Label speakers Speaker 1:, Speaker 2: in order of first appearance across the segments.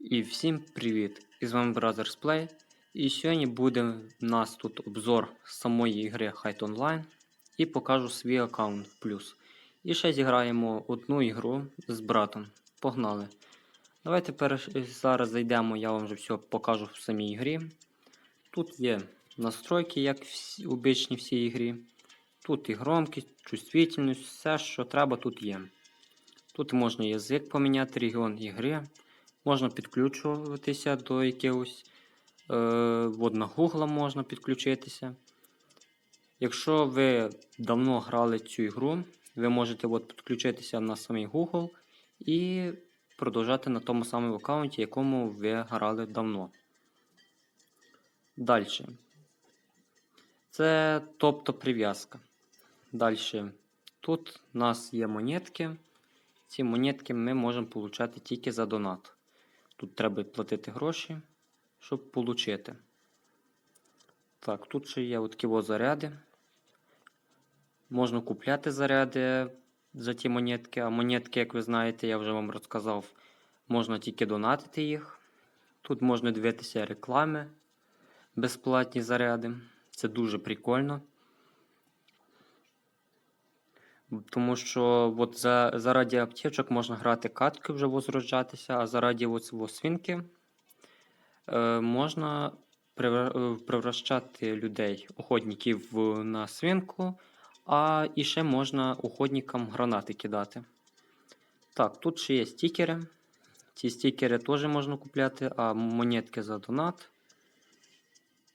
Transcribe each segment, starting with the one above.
Speaker 1: І всім привіт! І з вами Brothers Play. І сьогодні буде в нас тут обзор самої ігри Height Online. І покажу свій аккаунт в плюс. І ще зіграємо одну ігру з братом. Погнали. Давайте перш... зараз зайдемо, я вам вже все покажу в самій ігрі. Тут є настройки, як всі, обичні всі ігрі. Тут і громкість, чувствительність, все, що треба, тут є. Тут можна язик поміняти, регіон ігри. Можна підключуватися до якогось. Е, Google можна підключитися. Якщо ви давно грали цю ігру, ви можете от підключитися на самий Google і продовжати на тому самому аккаунті, якому ви грали давно. Далі. Це тобто прив'язка. Далі. Тут у нас є монетки. Ці монетки ми можемо отримати тільки за донат. Тут треба платити гроші, щоб отримати. Так, тут ще є такі ось заряди. Можна купляти заряди за ті монетки. А монетки, як ви знаєте, я вже вам розказав, можна тільки донатити їх. Тут можна дивитися реклами, безплатні заряди. Це дуже прикольно. Тому що от за, заради аптечок можна грати катки вже возроджатися, а заради оцього свинки е, можна е, превращати людей, охотників на свинку, а і ще можна охотникам гранати кидати. Так, тут ще є стікери. Ці стікери теж можна купляти, а монетки за донат.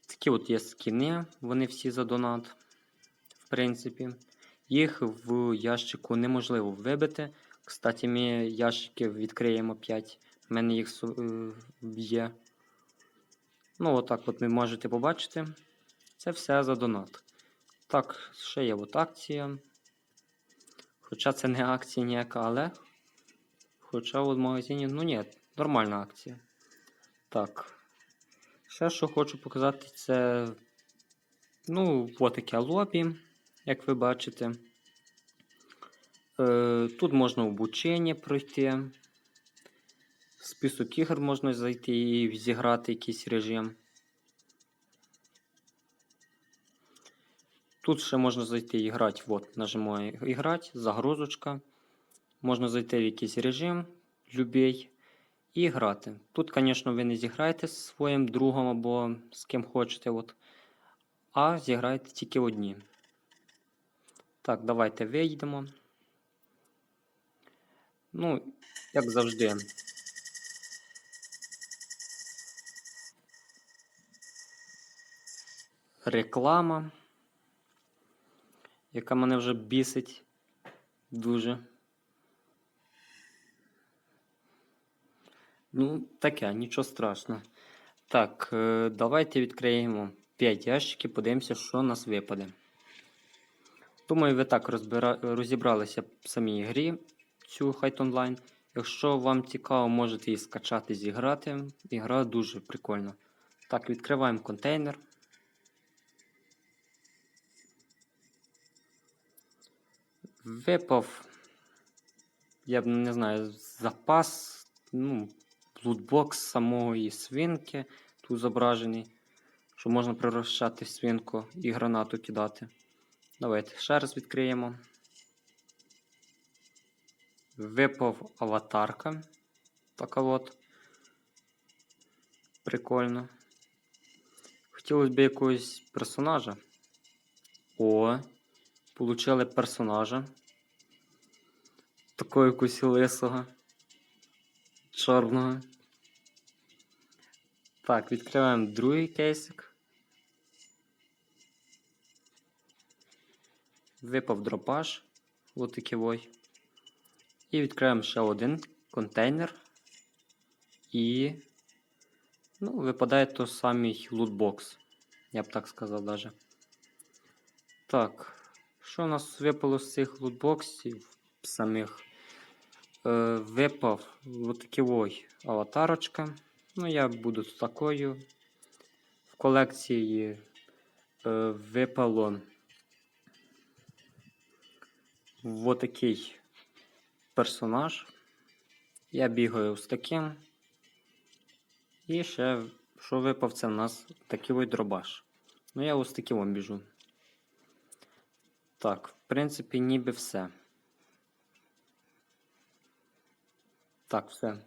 Speaker 1: Такі от є скіни, вони всі за донат, в принципі. Їх в ящику неможливо вибити. Кстати, ми ящики відкриємо 5. У мене їх е, є. Ну, отак от ви можете побачити. Це все за донат. Так, ще є от акція. Хоча це не акція ніяка, але. Хоча в магазині, ну ні, нормальна акція. Так. Ще що хочу показати, це. Ну, от таке лобі як ви бачите. Е, Тут можна обучення пройти. В список ігор можна зайти і зіграти якийсь режим. Тут ще можна зайти і грати. От, нажимаю іграти, загрузочка. Можна зайти в якийсь режим, любий, і грати. Тут, звісно, ви не зіграєте з своїм другом або з ким хочете, от, а зіграєте тільки одні. Так, давайте вийдемо. Ну, як завжди. Реклама, яка мене вже бісить дуже. Ну, таке, нічого страшного. Так, е, давайте відкриємо 5 ящиків, подивимося, що у нас випаде. Думаю, ви так розбира... розібралися в самій грі цю Height Online. Якщо вам цікаво, можете її скачати, зіграти. Ігра дуже прикольна. Так, відкриваємо контейнер. Випав, я б не знаю, запас, ну, лутбокс самої свинки тут зображений, що можна превращати свинку і гранату кидати. Давайте ще раз відкриємо. Випав аватарка. Така от. Прикольно. Хотілося б якогось персонажа. О, получили персонажа. Такого якогось лисого. Чорного. Так, відкриваємо другий кейсик. Випав дропаж. Ось. І відкриємо ще один контейнер. І. Ну, випадає той самий лутбокс. Я б так сказав даже. Так. Що у нас випало з цих лутбоксів самих? Е, випав такий аватарочка. Ну, я буду з такою. В колекції е, випало. Вот такий персонаж. Я бігаю з таким. І ще, що випав, це в нас такий ось дробаш. Ну, я ось такий вам біжу. Так, в принципі, ніби все. Так, все.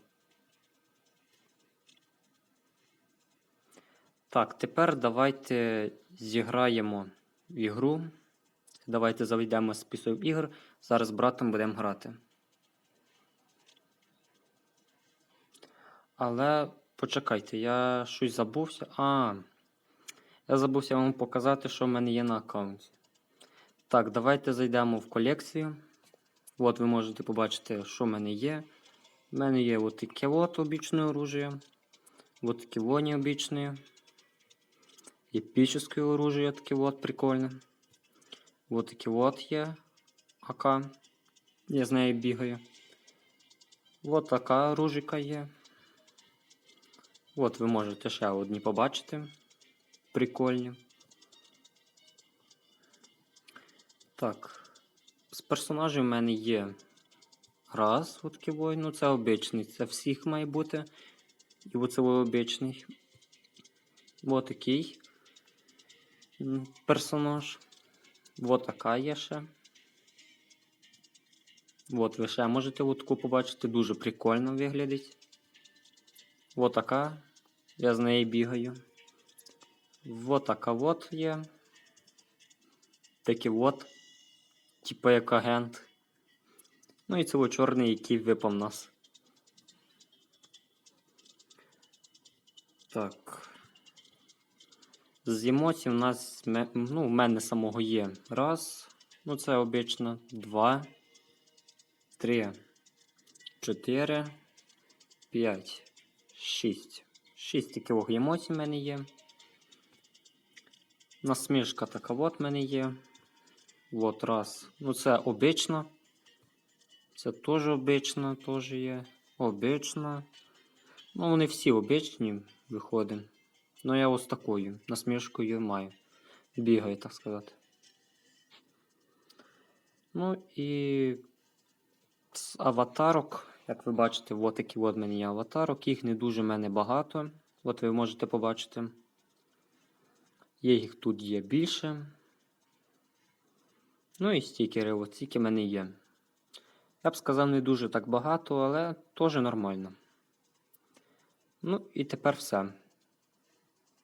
Speaker 1: Так, тепер давайте зіграємо в ігру. Давайте заведемо список ігор. Зараз з братом будемо грати. Але почекайте, я щось забувся. А, я забувся вам показати, що в мене є на аккаунті. Так, давайте зайдемо в колекцію. От ви можете побачити, що в мене є. У мене є от таке от обічне оружие. Вот такі вот необычные. Епическое оружие таке вот прикольне. Вот такі вот є АК. Я з нею бігаю. Вот така оружика є. От ви можете ще одні побачити. Прикольні. Так. З персонажів в мене є раз, от ну це обичний, це всіх має бути. І оце обичний. Ось такий персонаж. Ось така є ще. От ви ще можете от таку побачити, дуже прикольно виглядить. Ось така. Я з нею бігаю. Вот така от є. Такий от. Типа як агент. Ну і це от чорний, який випав нас. Так. З емоцій у нас ну, в мене самого є. Раз. Ну, це обично. Два. Три. Чотири. П'ять. Шість. Шість таких емоцій в мене є. Насмішка така от в мене є. От раз. Ну, це обично. Це теж обично, теж є. Обично. Ну, вони всі обичні виходять. Ну, я ось такою насмішкою маю. Бігаю, так сказати. Ну і з аватарок, як ви бачите, от такі от в мене є аватарок. Їх не дуже мене багато. От ви можете побачити. Їх тут є більше. Ну і стікери, от стільки в мене є. Я б сказав, не дуже так багато, але теж нормально. Ну і тепер все.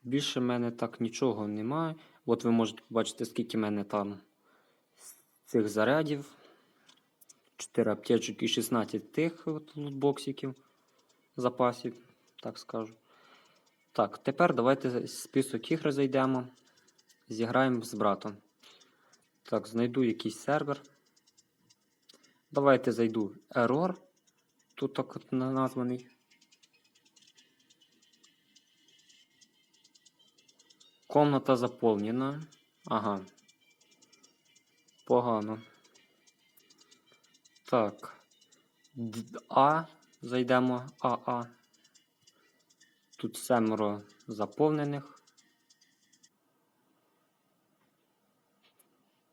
Speaker 1: Більше в мене так нічого немає. От ви можете побачити, скільки в мене там цих зарядів. 4 аптечок і 16 тих от запасів, так скажу. Так, тепер давайте список ігр зайдемо. Зіграємо з братом. Так, знайду якийсь сервер. Давайте зайду Error. Тут так названий. Комната заповнена. Ага. Погано. Так. А. Зайдемо АА. Тут семеро заповнених.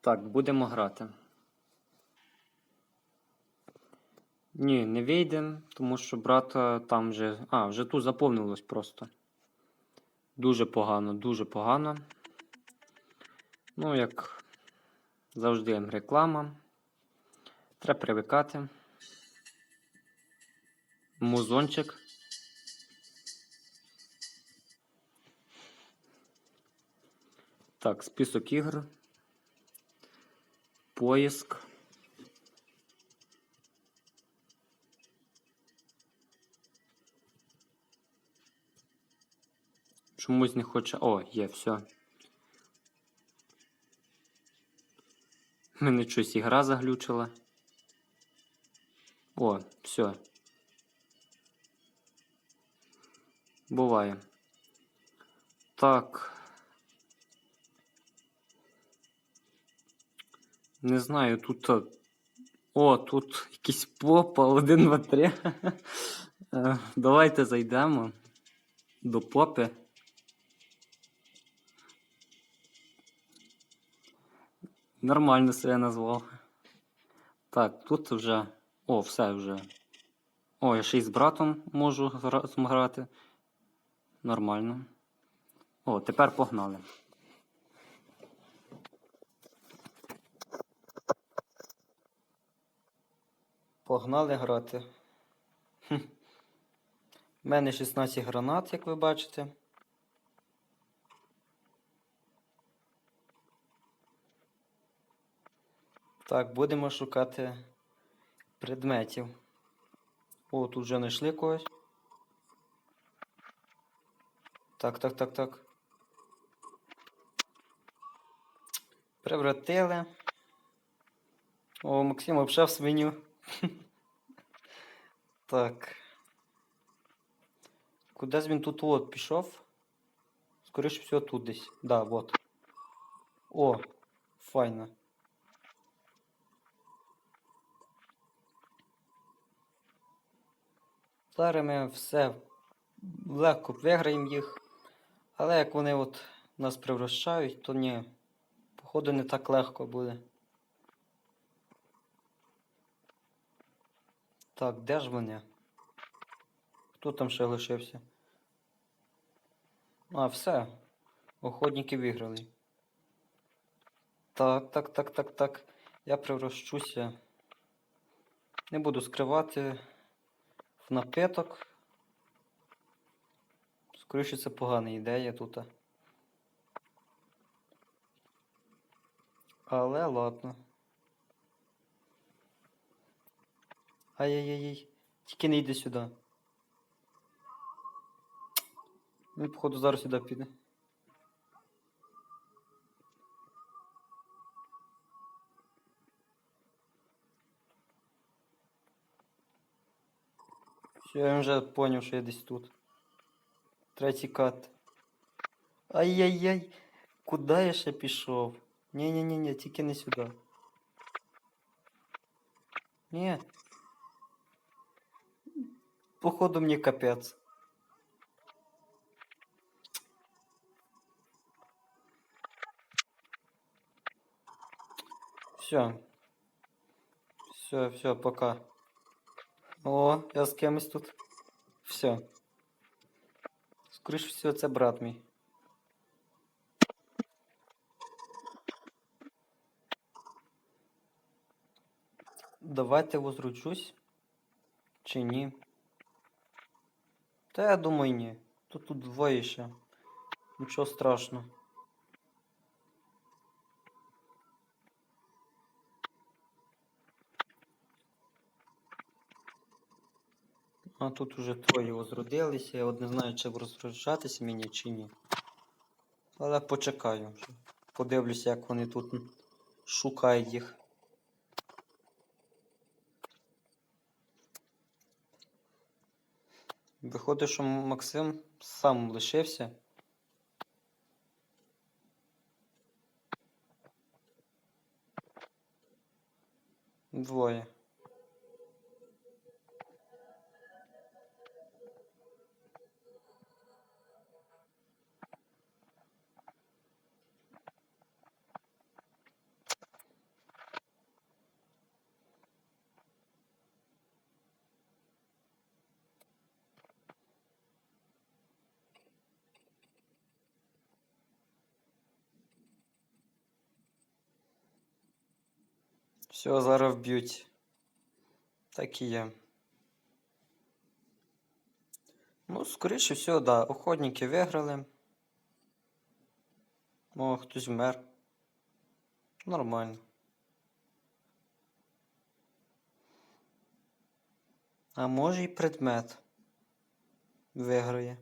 Speaker 1: Так, будемо грати. Ні, не вийдемо, тому що брата там вже. А, вже тут заповнилось просто. Дуже погано, дуже погано. Ну, як завжди, реклама. Треба привикати. Музончик. Так, список ігр. Поиск. Чомусь не хоче. О, є, все. Мене щось ігра заглючила. О, все. Буває. Так. Не знаю, тут. О, тут якийсь попа, один, два, три. Е, Давайте зайдемо до попи. Нормально себе назвав. Так, тут вже. О, все вже. О, я ще й з братом можу грати. Нормально. О, тепер погнали. Погнали грати. У мене 16 гранат, як ви бачите. Так, будемо шукати предметів. О, тут вже знайшли когось. Так, так, так, так. Превратили. О, Максим обшав свиню. Так. Куди ж він тут от пішов? Скоріше всього тут десь. Да, вот. О, файно. Зараз все легко виграємо їх. Але як вони от нас превращають, то ні. Походу не так легко буде. Так, де ж вони? Хто там ще лишився? А, все. Охотники виграли. Так, так, так, так, так. Я превращуся. Не буду скривати напиток. Скоріше це погана ідея тут. Але ладно. Ай-яй-яй. Тільки не йди сюди. Він, походу, зараз сюди піде. я вже поняв, що я десь тут. Третій кат. Ай-яй-яй. Куди я ще пішов? Ні-ні-ні, тільки не сюди. Ні. Походу мені капець. Все. Все, все, пока. О, я з кимось тут. Все. Скоріше всього, це брат мій. Давайте возручусь. Чи ні? Та я думаю, ні. Тут тут двоє ще. Нічого страшного. А тут уже троє возродилися. Я от не знаю, чи розряджатися мені чи ні. Але почекаю. Подивлюся, як вони тут шукають їх. Виходить, що Максим сам лишився. Двоє. Все, зараз вб'ють. Так і є. Ну, скоріше всього, да. Охотники виграли. О, хтось вмер. Нормально. А може і предмет виграє.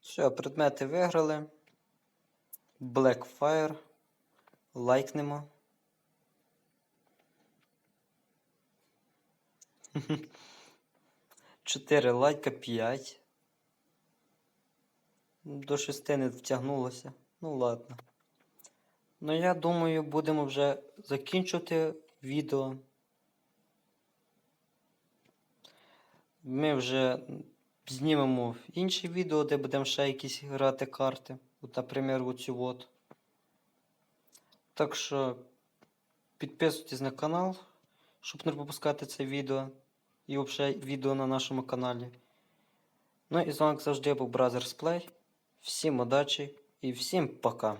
Speaker 1: Все, предмети виграли. Blackfire. Лайкнемо. Чотири лайка, п'ять. До шести не втягнулося. Ну ладно. Ну, я думаю, будемо вже закінчувати відео. Ми вже знімемо інші відео, де будемо ще якісь грати карти. От, наприклад, оцю от. Так що підписуйтесь на канал, щоб не пропускати це відео. І взагалі відео на нашому каналі. Ну і з вами завжди був Brothers Play. Всім удачі і всім пока.